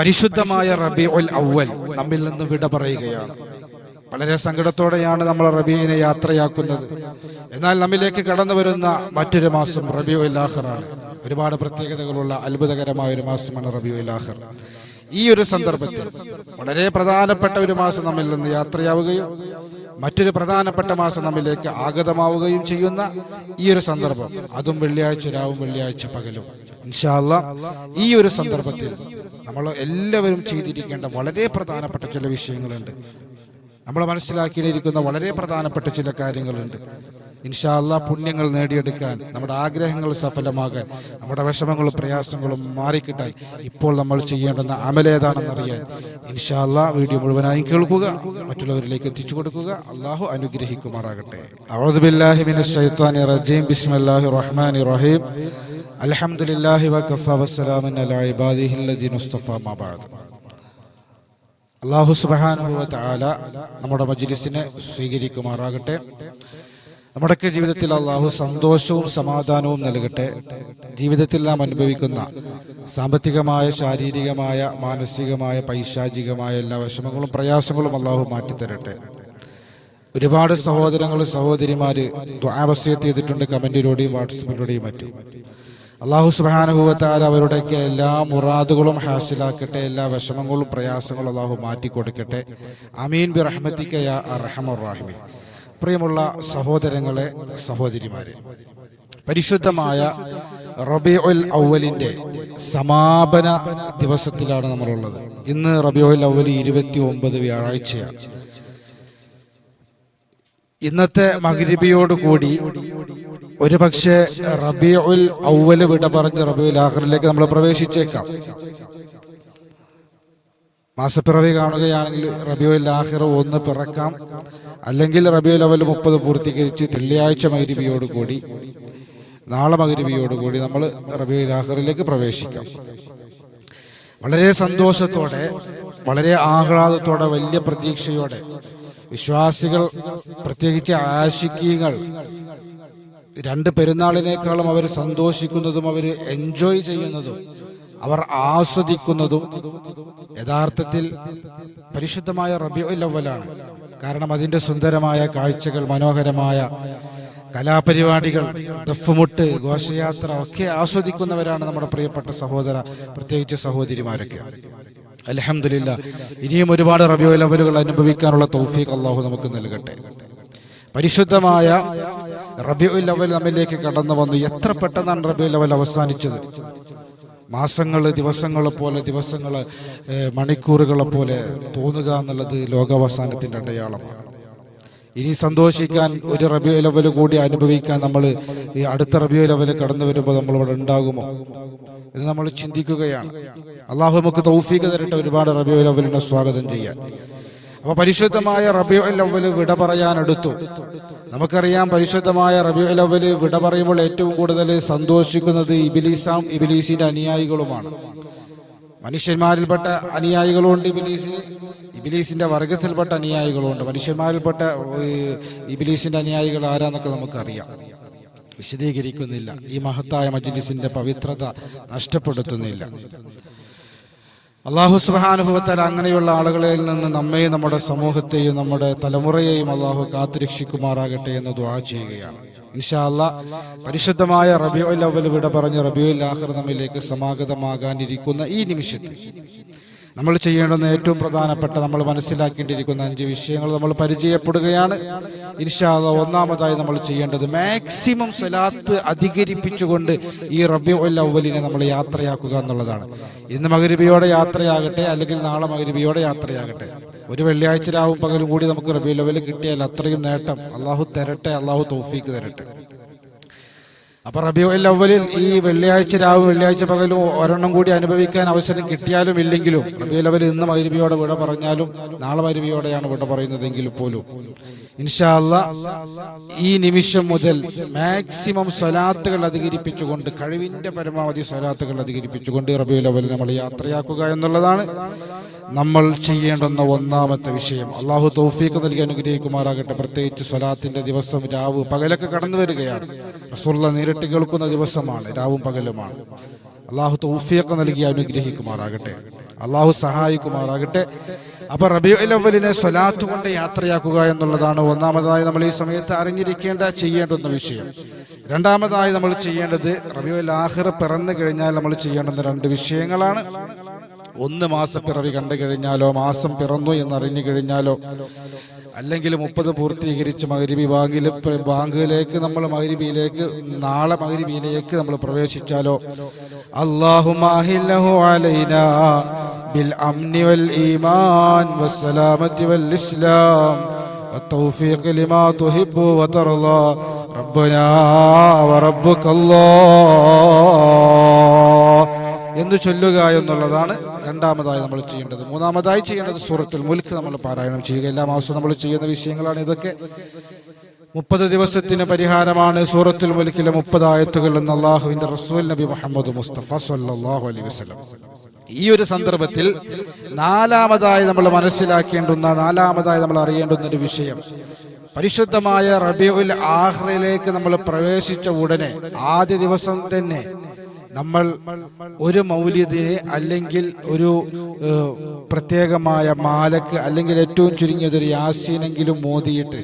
പരിശുദ്ധമായ റബി ഉൽ അവൽ നമ്മിൽ നിന്ന് വിട പറയുകയാണ്. വളരെ സങ്കടത്തോടെയാണ് നമ്മൾ റബീനെ യാത്രയാക്കുന്നത്. എന്നാൽ നമ്മിലേക്ക് കടന്നു വരുന്ന മറ്റൊരു മാസം റബി ഉൽ ആണ്. ഒരുപാട് പ്രത്യേകതകളുള്ള അത്ഭുതകരമായ ഒരു മാസമാണ് റബി ഉല്ലാഹർ ഈ ഒരു സന്ദർഭത്തിൽ വളരെ പ്രധാനപ്പെട്ട ഒരു മാസം നമ്മിൽ നിന്ന് യാത്രയാവുകയും മറ്റൊരു പ്രധാനപ്പെട്ട മാസം നമ്മിലേക്ക് ആഗതമാവുകയും ചെയ്യുന്ന ഈ ഒരു സന്ദർഭം. അതും വെള്ളിയാഴ്ച രാവും വെള്ളിയാഴ്ച പകലും. ഇൻഷാല്ല ഈ ഒരു സന്ദർഭത്തിൽ നമ്മൾ എല്ലാവരും ചെയ്തിരിക്കേണ്ട വളരെ പ്രധാനപ്പെട്ട ചില വിഷയങ്ങളുണ്ട്. നമ്മൾ മനസ്സിലാക്കിയിരിക്കുന്ന വളരെ പ്രധാനപ്പെട്ട ചില കാര്യങ്ങളുണ്ട്. ഇൻഷാല്ല പുണ്യങ്ങൾ നേടിയെടുക്കാൻ നമ്മുടെ ആഗ്രഹങ്ങൾ സഫലമാകാൻ നമ്മുടെ വിഷമങ്ങളും പ്രയാസങ്ങളും മാറിക്കിട്ടാൻ ഇപ്പോൾ നമ്മൾ ചെയ്യേണ്ടുന്ന അമലേതാണെന്നറിയാൻ ഇൻഷാല്ല വീഡിയോ മുഴുവനായി കേൾക്കുക മറ്റുള്ളവരിലേക്ക് എത്തിച്ചു കൊടുക്കുക. അള്ളാഹു അനുഗ്രഹിക്കുമാറാകട്ടെ. റജീം. റഹീം. അൽഹംദുലില്ലാഹി വകഫ വസ്സലാമൻ അലാ ഇബാദിഹില്ലദീന മുസ്തഫ മബാദ് അല്ലാഹു സുബ്ഹാനഹു വതആല നമ്മുടെ മജ്ലിസിനെ സ്വീകരിക്കുമാറാകട്ടെ. നമ്മുടെയൊക്കെ ജീവിതത്തിൽ അള്ളാഹു സന്തോഷവും സമാധാനവും നൽകട്ടെ. ജീവിതത്തിൽ നാം അനുഭവിക്കുന്ന സാമ്പത്തികമായ ശാരീരികമായ മാനസികമായ പൈശാചികമായ എല്ലാ വിഷമങ്ങളും പ്രയാസങ്ങളും അള്ളാഹു മാറ്റിത്തരട്ടെ. ഒരുപാട് സഹോദരങ്ങൾ സഹോദരിമാര് ദ്വാവസ്യത്ത് ചെയ്തിട്ടുണ്ട് കമന്റിലൂടെയും വാട്സപ്പിലൂടെയും മറ്റും. അള്ളാഹു സുബാനുഭവത്താൽ അവരുടെയൊക്കെ എല്ലാ മുറാദുകളും ഹാസിലാക്കട്ടെ എല്ലാ വിഷമങ്ങളും പ്രയാസങ്ങളും അള്ളാഹു മാറ്റിക്കൊടുക്കട്ടെ. അമീൻ ബി റഹ്മത്തിക്ക റഹമുറാഹിമി പ്രിയമുള്ള സഹോദരങ്ങളെ സഹോദരിമാരെ പരിശുദ്ധമായ റബി ഉൽ അവലിന്റെ സമാപന ദിവസത്തിലാണ് നമ്മളുള്ളത്. ഇന്ന് റബി ഉൽ അവലി ഇരുപത്തി ഒമ്പത് വ്യാഴാഴ്ചയാണ്. ഇന്നത്തെ മകരിബിയോട് കൂടി ഒരു പക്ഷേ റബിയുൽ ഔവൽ വിട പറഞ്ഞ് റബിയുൽ ആഹ്റിലേക്ക് നമ്മൾ പ്രവേശിച്ചേക്കാം. മാസപ്പിറവി കാണുകയാണെങ്കിൽ റബിയുൽ ആഹിർ ഒന്ന് പിറക്കാം. അല്ലെങ്കിൽ റബിയുൽ അവൽ മുപ്പത് പൂർത്തീകരിച്ച് വെള്ളിയാഴ്ച മകരിബിയോട് കൂടി നാളെ മകരിബിയോട് കൂടി നമ്മൾ റബിയുൽ ആഹിറിലേക്ക് പ്രവേശിക്കാം. വളരെ സന്തോഷത്തോടെ വളരെ ആഹ്ലാദത്തോടെ വലിയ പ്രതീക്ഷയോടെ വിശ്വാസികൾ പ്രത്യേകിച്ച് ആശിക്കീങ്ങൾ രണ്ട് പെരുന്നാളിനേക്കാളും അവർ സന്തോഷിക്കുന്നതും അവർ എൻജോയ് ചെയ്യുന്നതും അവർ ആസ്വദിക്കുന്നതും യഥാർത്ഥത്തിൽ പരിശുദ്ധമായ റബിയുൽ ലവലാണ് കാരണം അതിന്റെ സുന്ദരമായ കാഴ്ചകൾ മനോഹരമായ കലാപരിപാടികൾ ദഫുമുട്ട് ഘോഷയാത്ര ഒക്കെ ആസ്വദിക്കുന്നവരാണ് നമ്മുടെ പ്രിയപ്പെട്ട സഹോദര പ്രത്യേകിച്ച് സഹോദരിമാരൊക്കെ. അലഹമില്ല ഇനിയും ഒരുപാട് റബിയോ ലവലുകൾ അനുഭവിക്കാനുള്ള തൗഫീഖ് അള്ളാഹു നമുക്ക് നൽകട്ടെ. പരിശുദ്ധമായ റബിയു അവൽ നമ്മിലേക്ക് കടന്നു വന്നു. എത്ര പെട്ടെന്നാണ് റബിയു അവൽ അവസാനിച്ചത്? മാസങ്ങൾ ദിവസങ്ങൾ പോലെ ദിവസങ്ങൾ മണിക്കൂറുകളെ പോലെ തോന്നുക എന്നുള്ളത് ലോകാവസാനത്തിന്റെ അടയാളമാണ്. ഇനി സന്തോഷിക്കാൻ ഒരു റബിയോ ലെവൽ കൂടി അനുഭവിക്കാൻ നമ്മൾ ഈ അടുത്ത റബിയോ ലെവൽ കടന്നു വരുമ്പോൾ നമ്മൾ ഇവിടെ ഉണ്ടാകുമോ? ഇത് നമ്മൾ ചിന്തിക്കുകയാണ്. അള്ളാഹു നമുക്ക് തൗഫീഖ് തരട്ടെ. ഒരുപാട് റബിയോ ലെവലിനെ സ്വാഗതം ചെയ്യാൻ. അപ്പൊ പരിശുദ്ധമായ റബിയോ ലവൽ വിട പറയാനെടുത്തു. നമുക്കറിയാം പരിശുദ്ധമായ റബിയോ ലവൽ വിട പറയുമ്പോൾ ഏറ്റവും കൂടുതൽ സന്തോഷിക്കുന്നത് ഇബിലീസാം ഇബിലീസിന്റെ അനുയായികളുമാണ്. മനുഷ്യന്മാരിൽപ്പെട്ട അനുയായികളുണ്ട് ഇബിലീസിന് ഇബിലീസിന്റെ വർഗത്തിൽപ്പെട്ട അനുയായികളുണ്ട്. മനുഷ്യന്മാരിൽപ്പെട്ട ഇബിലീസിന്റെ അനുയായികൾ ആരാന്നൊക്കെ നമുക്കറിയാം. വിശദീകരിക്കുന്നില്ല. ഈ മഹത്തായ മജ്ലിസിന്റെ പവിത്രത നഷ്ടപ്പെടുത്തുന്നില്ല. അള്ളാഹു സുബാനുഭവത്താൽ അങ്ങനെയുള്ള ആളുകളിൽ നിന്ന് നമ്മെയും നമ്മുടെ സമൂഹത്തെയും നമ്മുടെ തലമുറയെയും അള്ളാഹു കാത്തുരക്ഷിക്കുമാറാകട്ടെ എന്ന് ദ്വാ ചെയ്യുകയാണ്. ഇൻഷാ അല്ലാ പരിശുദ്ധമായ റബിയുൽ അവൽ വിട പറഞ്ഞ് റബിയുൽ ആഖിർ നമ്മിലേക്ക് സമാഗതമാകാനിരിക്കുന്ന ഈ നിമിഷത്തിൽ നമ്മൾ ചെയ്യേണ്ടുന്ന ഏറ്റവും പ്രധാനപ്പെട്ട നമ്മൾ മനസ്സിലാക്കേണ്ടിയിരിക്കുന്ന അഞ്ച് വിഷയങ്ങൾ നമ്മൾ പരിചയപ്പെടുകയാണ്. ഇൻഷാദ ഒന്നാമതായി നമ്മൾ ചെയ്യേണ്ടത് മാക്സിമം സ്വലാത്ത് അധികരിപ്പിച്ചുകൊണ്ട് ഈ റബി അവലിനെ നമ്മൾ യാത്രയാക്കുക എന്നുള്ളതാണ്. ഇന്ന് മകരുബിയോടെ യാത്രയാകട്ടെ അല്ലെങ്കിൽ നാളെ മകരുബിയോടെ യാത്രയാകട്ടെ. ഒരു വെള്ളിയാഴ്ച രാവും പകലും കൂടി നമുക്ക് റബി ലെവൽ കിട്ടിയാൽ അത്രയും നേട്ടം. അള്ളാഹു തരട്ടെ അള്ളാഹു തൗഫീക്ക് തരട്ടെ. അപ്പൊ റബിയുൽ അവലിൽ ഈ വെള്ളിയാഴ്ച രാവും വെള്ളിയാഴ്ച പകലും ഒരെണ്ണം കൂടി അനുഭവിക്കാൻ അവസരം കിട്ടിയാലും ഇല്ലെങ്കിലും റബിയുൽ അവൽ ഇന്ന് വൈരുവിയോടെ വിട പറഞ്ഞാലും നാളെ വൈരുവിയോടെയാണ് വിട പറയുന്നതെങ്കിൽ പോലും. ഇൻഷാല്ല ഈ നിമിഷം മുതൽ മാക്സിമം സ്വലാത്തുകൾ അധികരിപ്പിച്ചുകൊണ്ട് കഴിവിന്റെ പരമാവധി സ്വലാത്തുകൾ അധികരിപ്പിച്ചുകൊണ്ട് റബിയുൽ അവൽ നമ്മൾ യാത്രയാക്കുക എന്നുള്ളതാണ് നമ്മൾ ചെയ്യേണ്ടുന്ന ഒന്നാമത്തെ വിഷയം. അള്ളാഹു തൗഫീഖ് നൽകി അനുഗ്രഹിക്കുമാറാകട്ടെ. പ്രത്യേകിച്ച് സ്വലാത്തിന്റെ ദിവസം രാവ് പകലൊക്കെ കടന്നു വരികയാണ്. റസൂള്ള നേരിട്ട് കേൾക്കുന്ന ദിവസമാണ് രാവും പകലുമാണ്. അള്ളാഹു തൗഫീഖ് നൽകി അനുഗ്രഹിക്കുമാറാകട്ടെ. അള്ളാഹു സഹായിക്കുമാറാകട്ടെ. അപ്പൊ റബിയുൽ അവലിനെ സ്വലാത്ത് കൊണ്ട് യാത്രയാക്കുക എന്നുള്ളതാണ്. ഒന്നാമതായി നമ്മൾ ഈ സമയത്ത് അറിഞ്ഞിരിക്കേണ്ട ചെയ്യേണ്ടുന്ന വിഷയം. രണ്ടാമതായി നമ്മൾ ചെയ്യേണ്ടത് റബിയുൽ ആഹിർ പിറന്നു കഴിഞ്ഞാൽ നമ്മൾ ചെയ്യേണ്ടുന്ന രണ്ട് വിഷയങ്ങളാണ്. ഒന്ന് മാസപ്പിറവി കണ്ടു കഴിഞ്ഞാലോ മാസം പിറന്നു എന്നറിഞ്ഞു കഴിഞ്ഞാലോ അല്ലെങ്കിൽ മുപ്പത് പൂർത്തീകരിച്ച് മകരിബി ബാങ്കിൽ ബാങ്കിലേക്ക് നമ്മൾ മകരിബിയിലേക്ക് നാളെ മകരിബിയിലേക്ക് നമ്മൾ പ്രവേശിച്ചാലോ അള്ളാഹു അലൈന ബിൽ അംനി വൽ ഈമാൻ വസ്സലാമത്തി വൽ ഇസ്ലാം والتوفيق لما تحب وترضى ربنا وربك الله എന്ന് ചൊല്ലുക എന്നുള്ളതാണ് രണ്ടാമതായി നമ്മൾ ചെയ്യേണ്ടത് മൂന്നാമതായി ചെയ്യേണ്ടത് സൂറത്തുൽ മുൽക്ക് നമ്മൾ പാരായണം ചെയ്യുക എല്ലാ മാസവും നമ്മൾ ചെയ്യുന്ന വിഷയങ്ങളാണ് ഇതൊക്കെ മുപ്പത് ദിവസത്തിന് പരിഹാരമാണ് സൂറത്തുൽ മുൽക്കിലെ മുപ്പത് ആയത്തുകൾ എന്ന് അള്ളാഹുവിന്റെ റസൂൽ നബി മുഹമ്മദ് മുസ്തഫ സല്ലല്ലാഹു അലൈഹി വസ്ലം ഈ ഒരു സന്ദർഭത്തിൽ നാലാമതായി നമ്മൾ മനസ്സിലാക്കേണ്ടുന്ന നാലാമതായി നമ്മൾ അറിയേണ്ടുന്ന ഒരു വിഷയം. പരിശുദ്ധമായ റബിയുൽ ആഹ്റയിലേക്ക് നമ്മൾ പ്രവേശിച്ച ഉടനെ ആദ്യ ദിവസം തന്നെ നമ്മൾ ഒരു മൗലിദിനെ അല്ലെങ്കിൽ ഒരു പ്രത്യേകമായ മാലക്ക് അല്ലെങ്കിൽ ഏറ്റവും ചുരുങ്ങിയത് ഒരു യാസീനെങ്കിലും മോദിയിട്ട്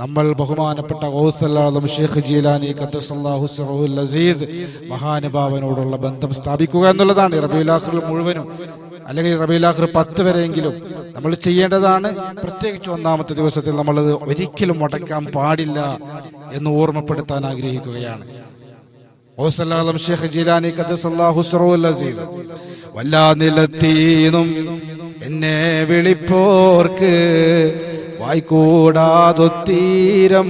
നമ്മൾ ബഹുമാനപ്പെട്ട ഗൗസല്ലാദം ഷെയ്ഖ് ജീലാനി ഖദ്ദസല്ലാഹു സറഹുൽ അസീസ് മഹാനുഭാവനോടുള്ള ബന്ധം സ്ഥാപിക്കുക എന്നുള്ളതാണ് റബിയുലാഖിൽ മുഴുവനും. അല്ലെങ്കിൽ റബിയുലാഖിർ പത്ത് വരെയെങ്കിലും നമ്മൾ ചെയ്യേണ്ടതാണ്. പ്രത്യേകിച്ച് ഒന്നാമത്തെ ദിവസത്തിൽ നമ്മളത് ഒരിക്കലും മുടക്കാൻ പാടില്ല എന്ന് ഓർമ്മപ്പെടുത്താൻ ആഗ്രഹിക്കുകയാണ്. ഓസല്ലാദം ഷെയ്ഖ് ജീലാനി ഖദ്ദസല്ലാഹു സറഹുൽ അസീസ് വല്ലാ നിലത്തീനും എന്നെ വിളിപ്പോർക്ക് വായിക്കൂടാതൊത്തീരം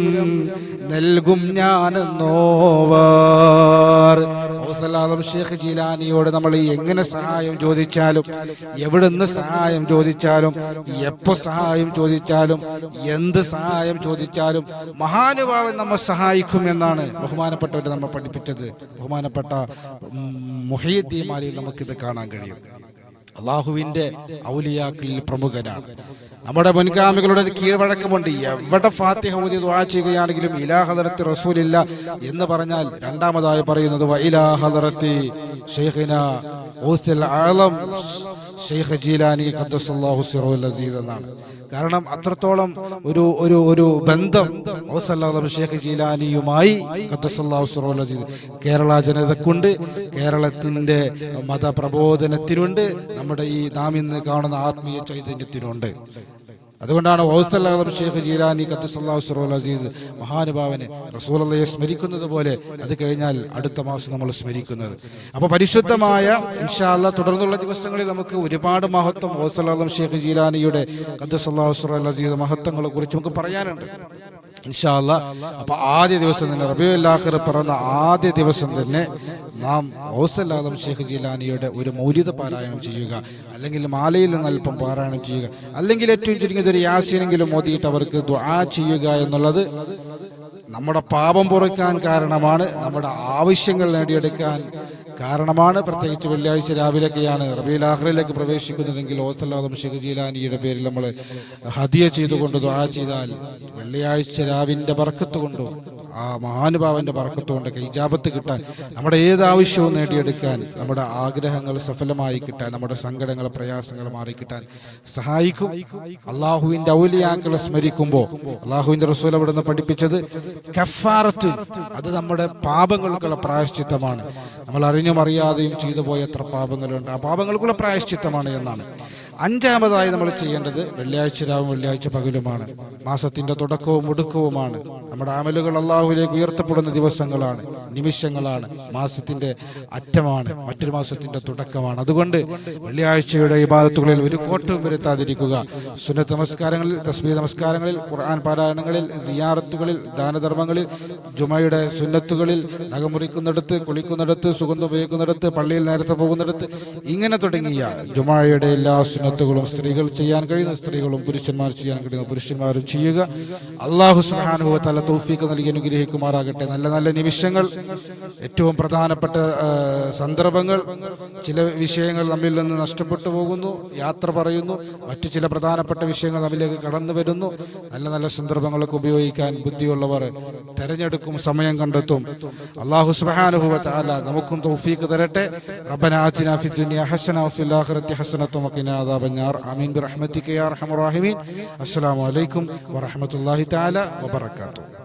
നൽകും ഞാൻ നോവാർ ഷേഖ് ജീലാനിയോട് നമ്മൾ എങ്ങനെ സഹായം ചോദിച്ചാലും എവിടുന്ന് സഹായം ചോദിച്ചാലും എപ്പോ സഹായം ചോദിച്ചാലും എന്ത് സഹായം ചോദിച്ചാലും മഹാനുഭാവൻ നമ്മെ സഹായിക്കും എന്നാണ് ബഹുമാനപ്പെട്ടവർ നമ്മെ പഠിപ്പിച്ചത്. ബഹുമാനപ്പെട്ട മുഹീദ്ദീമാലിൽ നമുക്കിത് കാണാൻ കഴിയും. അള്ളാഹുവിന്റെ ഔലിയാക്കളിൽ പ്രമുഖനാണ്. നമ്മുടെ മുൻഗാമികളുടെ ഒരു കീഴ്വഴക്കമുണ്ട്. എവിടെ ഫാത്തിഹ ഊതി ദ്വാ ചെയ്യുകയാണെങ്കിലും ഇലാഹദറത്തി റസൂലില്ല എന്ന് പറഞ്ഞാൽ രണ്ടാമതായി പറയുന്നത് വൈലാഹദറത്തി ഹദറത്തി ഷെയ്ഖിന ഊസ്തുൽ ആലം ഷെയ്ഖ് ജീലാനി ഖദ്ദസല്ലാഹു സിറുൽ അസീസ് എന്നാണ്. കാരണം അത്രത്തോളം ഒരു ഒരു ഒരു ബന്ധം ജീലാനിയുമായി കേരള ജനതക്കുണ്ട് കേരളത്തിന്റെ മതപ്രബോധനത്തിനുണ്ട് നമ്മുടെ ഈ നാം ഇന്ന് കാണുന്ന ആത്മീയ ചൈതന്യത്തിനുണ്ട്. അതുകൊണ്ടാണ് ഓസല്ലാദം ഷെയ്ഖ് ജീലാനി ഖദ്ദസല്ലാഹു സുറോൽ അസീസ് മഹാനുഭാവനെ റസൂലയെ സ്മരിക്കുന്നത് പോലെ അത് കഴിഞ്ഞാൽ അടുത്ത മാസം നമ്മൾ സ്മരിക്കുന്നത്. അപ്പോൾ പരിശുദ്ധമായ ഇൻഷാല്ല തുടർന്നുള്ള ദിവസങ്ങളിൽ നമുക്ക് ഒരുപാട് മഹത്വം ഓസല്ലാദം ഷെയ്ഖ് ജീലാനിയുടെ ഖദ്ദസല്ലാഹു സുറോൽ അസീസ് മഹത്വങ്ങളെ കുറിച്ച് നമുക്ക് പറയാനുണ്ട്. ഇൻഷാല്ല അപ്പൊ ആദ്യ ദിവസം തന്നെ റബിയുല്ലാഹിർ പറഞ്ഞ ആദ്യ ദിവസം തന്നെ നാം ഓസല്ലാദം ഷെയ്ഖ് ജിലാനിയുടെ ഒരു മൗലിത പാരായണം ചെയ്യുക. അല്ലെങ്കിൽ മാലയിൽ നിന്ന് അല്പം പാരായണം ചെയ്യുക. അല്ലെങ്കിൽ ഏറ്റവും ചുരുങ്ങിയത് ഒരു യാസീനെങ്കിലും മോദിയിട്ട് അവർക്ക് ദുആ ചെയ്യുക എന്നുള്ളത് നമ്മുടെ പാപം പൊറുക്കാൻ കാരണമാണ്. നമ്മുടെ ആവശ്യങ്ങൾ നേടിയെടുക്കാൻ കാരണമാണ് പ്രത്യേകിച്ച് വെള്ളിയാഴ്ച രാവിലെയൊക്കെയാണ് റബീൽ ആഹ്റയിലേക്ക് പ്രവേശിക്കുന്നതെങ്കിൽ ഓസല്ലാദം ഷെഖ് ജീലാനിയുടെ പേരിൽ നമ്മൾ ഹദിയ ചെയ്തുകൊണ്ട് ദുആ ചെയ്താൽ വെള്ളിയാഴ്ച രാവിന്റെ ബർക്കത്ത് കൊണ്ടും ആ മഹാനുഭാവന്റെ പറക്കത്തുകൊണ്ട് കൈജാപത്ത് കിട്ടാൻ നമ്മുടെ ഏത് ആവശ്യവും നേടിയെടുക്കാൻ നമ്മുടെ ആഗ്രഹങ്ങൾ സഫലമായി കിട്ടാൻ നമ്മുടെ സങ്കടങ്ങൾ പ്രയാസങ്ങൾ മാറിക്കിട്ടാൻ സഹായിക്കും. അള്ളാഹുവിന്റെ ഔലിയാക്കളെ സ്മരിക്കുമ്പോൾ അള്ളാഹുവിന്റെ റസൂൽ അവിടെ നിന്ന് പഠിപ്പിച്ചത് കഫാറത്ത് അത് നമ്മുടെ പാപങ്ങൾക്കുള്ള പ്രായശ്ചിത്തമാണ്. നമ്മൾ അറിഞ്ഞും അറിയാതെയും ചെയ്തു പോയ എത്ര പാപങ്ങളുണ്ട്. ആ പാപങ്ങൾക്കുള്ള പ്രായശ്ചിത്തമാണ് എന്നാണ്. അഞ്ചാമതായി നമ്മൾ ചെയ്യേണ്ടത് വെള്ളിയാഴ്ച രാവും വെള്ളിയാഴ്ച പകലുമാണ്. മാസത്തിന്റെ തുടക്കവും ഒടുക്കവുമാണ്. നമ്മുടെ അമലുകൾ അള്ളാഹുലേക്ക് ഉയർത്തപ്പെടുന്ന ദിവസങ്ങളാണ് നിമിഷങ്ങളാണ് മാസത്തിന്റെ അറ്റമാണ് മറ്റൊരു മാസത്തിന്റെ തുടക്കമാണ്. അതുകൊണ്ട് വെള്ളിയാഴ്ചയുടെ ഇബാദത്തുകളിൽ ഒരു കോട്ടവും വരുത്താതിരിക്കുക. സുന്നത്ത് നമസ്കാരങ്ങളിൽ തസ്മീ നമസ്കാരങ്ങളിൽ ഖുർആൻ പാരായണങ്ങളിൽ സിയാറത്തുകളിൽ ദാനധർമ്മങ്ങളിൽ ജുമയുടെ സുന്നത്തുകളിൽ നഖമുറിക്കുന്നിടത്ത് കുളിക്കുന്നിടത്ത് സുഗന്ധം ഉപയോഗിക്കുന്നിടത്ത് പള്ളിയിൽ നേരത്തെ പോകുന്നിടത്ത് ഇങ്ങനെ തുടങ്ങിയ ജുമായയുടെ എല്ലാ സുന്നത്തുകളും സ്ത്രീകൾ ചെയ്യാൻ കഴിയുന്ന സ്ത്രീകളും പുരുഷന്മാർ ചെയ്യാൻ കഴിയുന്ന പുരുഷന്മാരും ചെയ്യുക. അള്ളാഹു സുഹാനുഭവ തല തൗഫീക്ക് നൽകി അനുഗ്രഹിക്കുമാറാകട്ടെ. നല്ല നല്ല നിമിഷങ്ങൾ ഏറ്റവും പ്രധാനപ്പെട്ട സന്ദർഭങ്ങൾ ചില വിഷയങ്ങൾ നമ്മിൽ നിന്ന് നഷ്ടപ്പെട്ടു പോകുന്നു യാത്ര പറയുന്നു മറ്റു ചില പ്രധാനപ്പെട്ട വിഷയങ്ങൾ നമ്മിലേക്ക് കടന്നു വരുന്നു. നല്ല നല്ല സന്ദർഭങ്ങളൊക്കെ ഉപയോഗിക്കാൻ ബുദ്ധിയുള്ളവർ തെരഞ്ഞെടുക്കും സമയം കണ്ടെത്തും. അള്ളാഹു സുബ്ഹാനഹു തആല നമുക്കും തൗഫീക്ക് തരട്ടെ. റബ്ബനാ ആതിന ഫിദ് ദുനിയ ഹസന വഫിൽ ആഖിറതി ഹസനത വഖിന അദാബന്നാർ ആമീൻ. ബിറഹ്മതിക യാ അർഹമർ റഹീമീൻ. അസ്സലാമു അലൈക്കും വറഹ്മത്തുള്ളാഹി തആല വബറകാതുഹു.